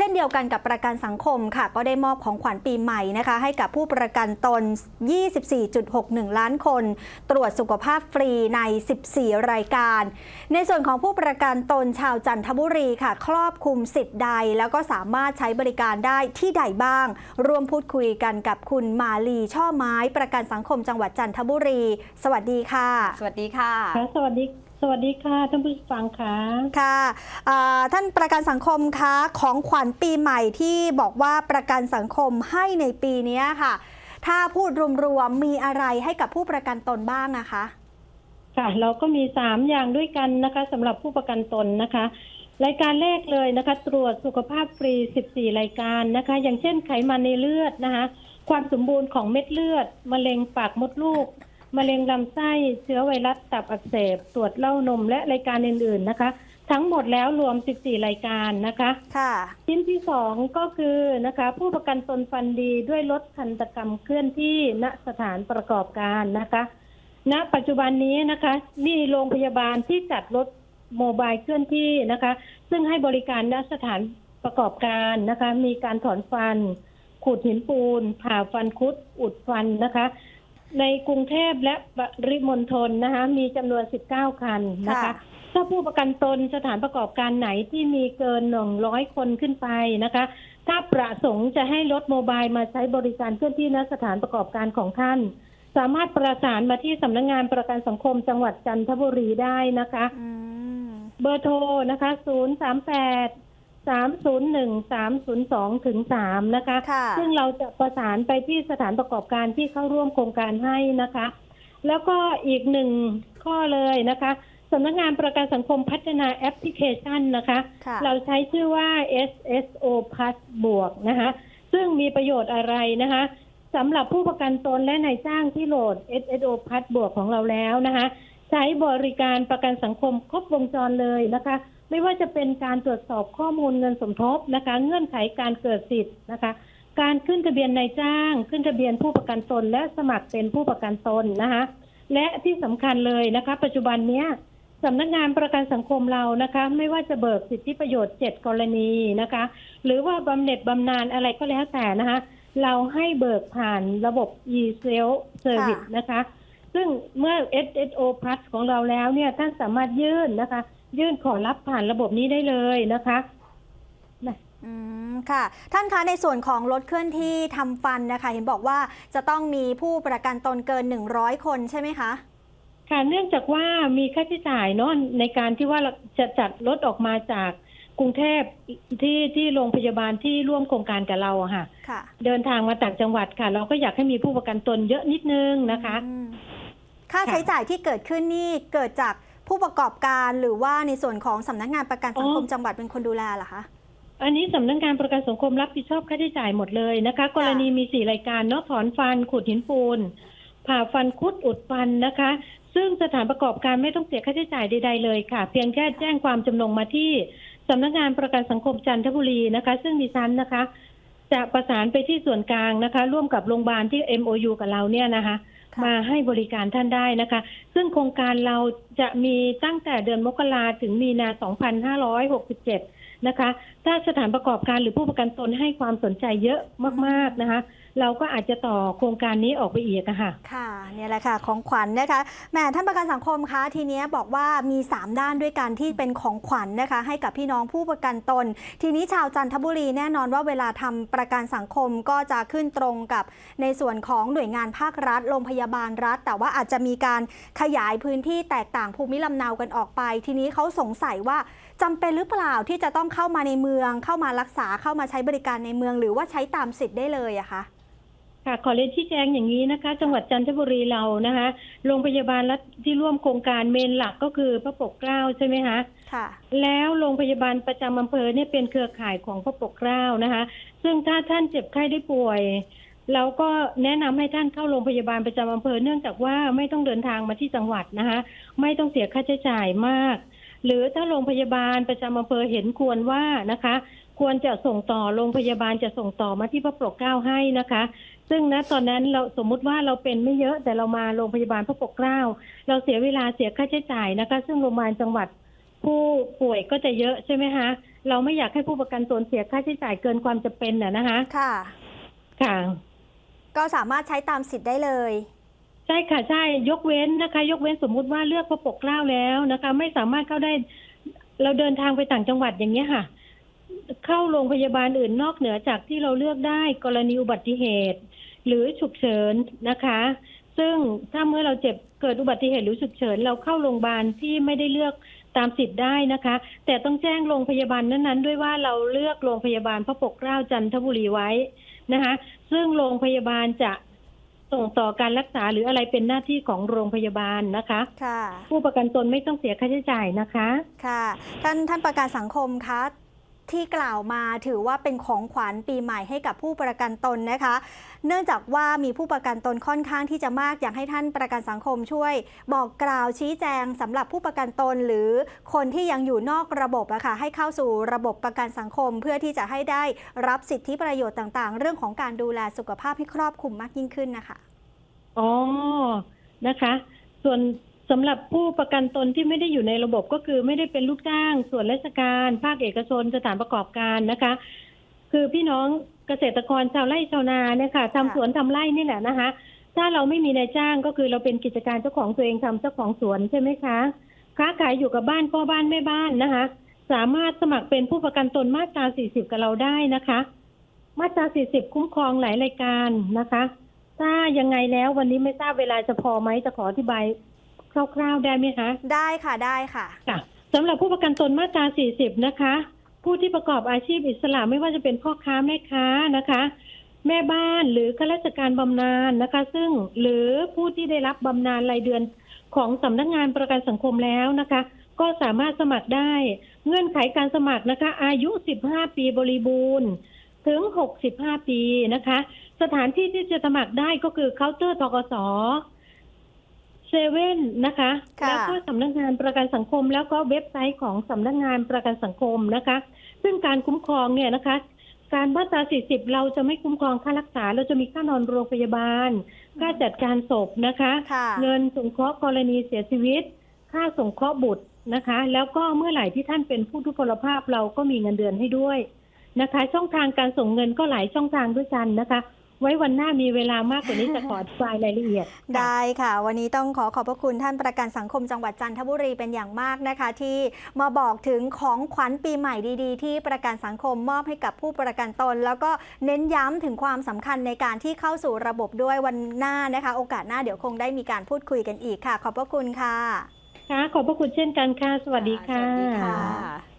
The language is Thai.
ช่นเดียวกันกับประกันสังคมค่ะ ก็ได้มอบของขวัญปีใหม่นะคะ ให้กับผู้ประกันตน 24.61 ล้านคน ตรวจสุขภาพฟรีใน 14 รายการ ในส่วนของผู้ประกันตนชาวจันทบุรีค่ะ ครอบคลุมสิทธิ์ใด แล้วก็สามารถใช้บริการได้ที่ใดบ้าง ร่วมพูดคุยกันกับคุณมาลีช่อไม้ ประกันสังคมจังหวัดจันทบุรี สวัสดีค่ะ สวัสดีค่ะค่ะสวัสดี สวัสดีค่ะท่านผู้ฟังค่ะค่ะอ่าท่านประกันสังคมคะของขวัญปีใหม่ที่บอกว่าประกันสังคมให้ในปีนี้ค่ะ ถ้าพูดรวมๆมีอะไรให้กับผู้ประกันตนบ้างนะคะ ค่ะ เราก็มีสามอย่างด้วยกันนะคะสำหรับผู้ประกันตนนะคะ รายการแรกเลยนะคะ ตรวจสุขภาพฟรี 14 รายการนะคะ อย่างเช่นไขมันในเลือดนะคะ ความสมบูรณ์ของเม็ดเลือดมะเร็งปากมดลูก มะเร็งลำไส้เชื้อไวรัสตับอักเสบ ตรวจเล่านมและรายการอื่น ๆนะคะ ทั้งหมดแล้วรวม 14 รายการนะคะ ค่ะชิ้นที่สองก็คือนะคะ ผู้ประกันตนฟันดีด้วยลดทันตกรรมเคลื่อนที่ณสถานประกอบการนะคะ ณ ปัจจุบันนี้นะคะมีโรงพยาบาลที่จัดรถโมบายเคลื่อนที่นะคะ ซึ่งให้บริการณสถานประกอบการนะคะ มีการถอนฟัน ขูดหินปูน ผ่าฟันคุด อุดฟันนะคะ ในกรุงเทพและปริมณฑลนะคะมีจำนวน 19 คันนะคะ ค่ะ ถ้าผู้ประกันตนสถานประกอบการไหนที่มีเกินหนึ่งร้อยคนขึ้นไปนะคะ ถ้าประสงค์จะให้รถโมบายมาใช้บริการเคลื่อนที่ณสถานประกอบการของท่าน สามารถประสานมาที่สำนักงานประกันสังคมจังหวัดจันทบุรีได้นะคะ อืม เบอร์โทรนะคะ 0 3 8 3 0 1 3 0 2ถึง3นะคะ ค่ะ ซึ่งเราจะประสานไปที่สถานประกอบการที่เข้าร่วมโครงการให้นะคะ แล้วก็อีกหนึ่งข้อเลยนะคะสำนักงานประกันสังคมพัฒนาแอปพลิเคชันนะคะ ค่ะ เราใช้ชื่อว่า SSO Plus บวกนะคะ ซึ่งมีประโยชน์อะไรนะคะสำหรับผู้ประกันตนและนายจ้างที่โหลด SSO Plus บวกของเราแล้วนะคะ ใช้บริการประกันสังคมครบวงจรเลยนะคะ ไม่ว่าจะเป็นการตรวจสอบข้อมูลเงินสมทบนะคะเงื่อนไขการเกิดสิทธิ์นะคะ การขึ้นทะเบียนนายจ้าง ขึ้นทะเบียนผู้ประกันตน และสมัครเป็นผู้ประกันตนนะคะ และที่สำคัญเลยนะคะ ปัจจุบันเนี้ยสำนักงานประกันสังคมเรานะคะ ไม่ว่าจะเบิกสิทธิประโยชน์เจ็ดกรณีนะคะ หรือว่าบำเหน็จบำนาญอะไรก็แล้วแต่นะคะ เราให้เบิกผ่านระบบ e-self service นะคะ ซึ่งเมื่อ SSO Plus ของเราแล้วเนี่ยท่านสามารถยื่นนะคะ ยื่นขอรับผ่านระบบนี้ได้เลยนะคะอืมค่ะ ท่านคะในส่วนของรถเคลื่อนที่ทำฟันนะคะ เห็นบอกว่าจะต้องมีผู้ประกันตนเกิน100คนใช่ไหมคะค่ะเนื่องจากว่ามีค่าใช้จ่ายเนาะในการที่ว่าเราจะจัดรถออกมาจากกรุงเทพที่ที่โรงพยาบาลที่ร่วมโครงการกับเราอะค่ะค่ะ เดินทางมาต่างจังหวัดค่ะ เราก็อยากให้มีผู้ประกันตนเยอะนิดนึงนะคะอืมค่าใช้จ่ายที่เกิดขึ้นนี่เกิดจาก ผู้ประกอบการหรือว่าในส่วนของสำนักงานประกันสังคมอ๋อจังหวัดเป็นคนดูแลเหรอคะอันนี้สำนักงานประกันสังคมรับผิดชอบค่าใช้จ่ายหมดเลยนะคะ กรณีมีสี่รายการเนาะถอนฟันขูดหินปูนผ่าฟันคุดอุดฟันนะคะ ซึ่งสถานประกอบการไม่ต้องเสียค่าใช้จ่ายใดๆเลยค่ะ เพียงแค่แจ้งความจำนงมาที่สำนักงานประกันสังคมจันทบุรีนะคะ ซึ่งดิฉันนะคะ จะประสานไปที่ส่วนกลางนะคะ ร่วมกับโรงพยาบาลที่ MOU กับเราเนี่ยนะคะค่ะ มาให้บริการท่านได้นะคะ ซึ่งโครงการเราจะมีตั้งแต่เดือนมกราถึงมีนา 2567 นะคะถ้าสถานประกอบการหรือผู้ประกันตนให้ความสนใจเยอะมากๆนะคะ เราก็อาจจะต่อโครงการนี้ออกไปอีกค่ะค่ะเนี่ยแหละค่ะของขวัญนะคะแหมท่านประกันสังคมคะทีนี้บอกว่ามี 3 ด้านด้วยกันที่เป็นของขวัญนะคะ ให้กับพี่น้องผู้ประกันตน ทีนี้ชาวจันทบุรีแน่นอนว่าเวลาทำประกันสังคมก็จะขึ้นตรงกับในส่วนของหน่วยงานภาครัฐโรงพยาบาลรัฐ แต่ว่าอาจจะมีการขยายพื้นที่แตกต่างภูมิลำเนากันออกไป ทีนี้เขาสงสัยว่าจำเป็นหรือเปล่าที่จะต้องเข้ามาในเมืองเข้ามารักษาเข้ามาใช้บริการในเมือง หรือว่าใช้ตามสิทธิ์ได้เลยอะคะค่ะขอเรียนชี้แจงอย่างนี้นะคะ จังหวัดจันทบุรีเรานะคะโรงพยาบาลรัฐที่ร่วมโครงการเมนหลักก็คือพระปกเกล้าใช่ไหมคะค่ะ แล้วโรงพยาบาลประจำอำเภอเนี่ยเป็นเครือข่ายของพระปกเกล้านะคะ ซึ่งถ้าท่านเจ็บไข้ได้ป่วย เราก็แนะนำให้ท่านเข้าโรงพยาบาลประจำอำเภอ เนื่องจากว่าไม่ต้องเดินทางมาที่จังหวัดนะคะ ไม่ต้องเสียค่าใช้จ่ายมาก หรือถ้าโรงพยาบาลประจำอำเภอเห็นควรว่านะคะ ควรจะส่งต่อโรงพยาบาลจะส่งต่อมาที่พระปกเกล้าให้นะคะ ซึ่งณตอนนั้นเราสมมุติว่าเราเป็นไม่เยอะแต่เรามาโรงพยาบาลพระปกเกล้า เราเสียเวลาเสียค่าใช้จ่ายนะคะ ซึ่งโรงพยาบาลจังหวัดผู้ป่วยก็จะเยอะใช่ไหมคะเราไม่อยากให้ผู้ประกันตนเสียค่าใช้จ่ายเกินความจะเป็นน่ะนะคะ ค่ะ ค่ะ ก็สามารถใช้ตามสิทธิ์ได้เลย ใช่ค่ะใช่ยกเว้นนะคะ ยกเว้นสมมุติว่าเลือกพระปกเกล้าแล้วนะคะ ไม่สามารถเข้าได้ เราเดินทางไปต่างจังหวัดอย่างเงี้ยค่ะ เข้าโรงพยาบาลอื่นนอกเหนือจากที่เราเลือกได้กรณีอุบัติเหตุ หรือฉุกเฉินนะคะ ซึ่งถ้าเมื่อเราเจ็บเกิดอุบัติเหตุหรือฉุกเฉิน เราเข้าโรงพยาบาลที่ไม่ได้เลือกตามสิทธิ์ได้นะคะ แต่ต้องแจ้งโรงพยาบาลนั้น ๆ ด้วยว่าเราเลือกโรงพยาบาลพระปกเกล้าจันทบุรีไว้นะคะ ซึ่งโรงพยาบาลจะ ส่งต่อการรักษาหรืออะไรเป็นหน้าที่ของโรงพยาบาลนะคะค่ะผู้ประกันตนไม่ต้องเสียค่าใช้จ่ายนะคะ ค่ะ ท่านท่านประกันสังคมคะ ที่กล่าวมาถือว่าเป็นของขวัญปีใหม่ให้กับผู้ประกันตนนะคะ เนื่องจากว่ามีผู้ประกันตนค่อนข้างที่จะมากอยากให้ท่านประกันสังคมช่วย บอกกล่าวชี้แจงสำหรับผู้ประกันตนหรือคนที่ยังอยู่นอกระบบอะค่ะให้เข้าสู่ระบบประกันสังคม เพื่อที่จะให้ได้รับสิทธิประโยชน์ต่างๆ เรื่องของการดูแลสุขภาพให้ครอบคลุมมากยิ่งขึ้นนะคะอ๋อนะคะ ส่วน สำหรับผู้ประกันตนที่ไม่ได้อยู่ในระบบก็คือไม่ได้เป็นลูกจ้าง ส่วนราชการ ภาคเอกชนสถานประกอบการนะคะ คือพี่น้องเกษตรกรชาวไร่ชาวนาเนี่ยค่ะทำสวนทำไร่นี่แหละนะคะ ถ้าเราไม่มีนายจ้างก็คือเราเป็นกิจการเจ้าของตัวเองทำเจ้าของสวนใช่ไหมคะค้าขายอยู่กับบ้านพ่อบ้านแม่บ้านนะคะ สามารถสมัครเป็นผู้ประกันตนมาตรา 40 กับเราได้นะคะ มาตรา 40 คุ้มครองหลายรายการนะคะ ถ้ายังไงแล้ววันนี้ไม่ทราบเวลาจะพอไหมจะขออธิบาย คร่าวๆได้ไหมคะ ได้ค่ะได้ค่ะ ค่ะสำหรับผู้ประกันตนมาตรา 40 นะคะ ผู้ที่ประกอบอาชีพอิสระไม่ว่าจะเป็นพ่อค้าแม่ค้านะคะ แม่บ้านหรือข้าราชการบำนาญนะคะ ซึ่งหรือผู้ที่ได้รับบำนาญรายเดือนของสำนักงานประกันสังคมแล้วนะคะ ก็สามารถสมัครได้ เงื่อนไขการสมัครนะคะ อายุ 15 ปีบริบูรณ์ถึง 65 ปีนะคะ สถานที่ที่จะสมัครได้ก็คือเคาน์เตอร์ทกส เซเว่นนะคะ ค่ะ แล้วก็สำนักงานประกันสังคม แล้วก็เว็บไซต์ของสำนักงานประกันสังคมนะคะ ซึ่งการคุ้มครองเนี่ยนะคะ การมาตรา 40 เราจะไม่คุ้มครองค่ารักษา เราจะมีค่านอนโรงพยาบาล ค่าจัดการศพนะคะ ค่ะ เงินสงเคราะห์กรณีเสียชีวิต ค่าสงเคราะห์บุตรนะคะ แล้วก็เมื่อไหร่ที่ท่านเป็นผู้ทุพพลภาพเราก็มีเงินเดือนให้ด้วยนะคะ ช่องทางการส่งเงินก็หลายช่องทางด้วยกันนะคะ ไว้วันหน้ามีเวลามากกว่านี้จะขออธิบายรายละเอียดค่ะได้ค่ะ วันนี้ต้องขอขอบพระคุณท่านประกันสังคมจังหวัดจันทบุรีเป็นอย่างมากนะคะ ที่มาบอกถึงของขวัญปีใหม่ดีๆ ที่ประกันสังคมมอบให้กับผู้ประกันตน แล้วก็เน้นย้ำถึงความสำคัญในการที่เข้าสู่ระบบด้วยวันหน้านะคะ โอกาสหน้าเดี๋ยวคงได้มีการพูดคุยกันอีกค่ะ ขอบพระคุณค่ะค่ะขอบพระคุณเช่นกันค่ะ สวัสดีค่ะสวัสดีค่ะ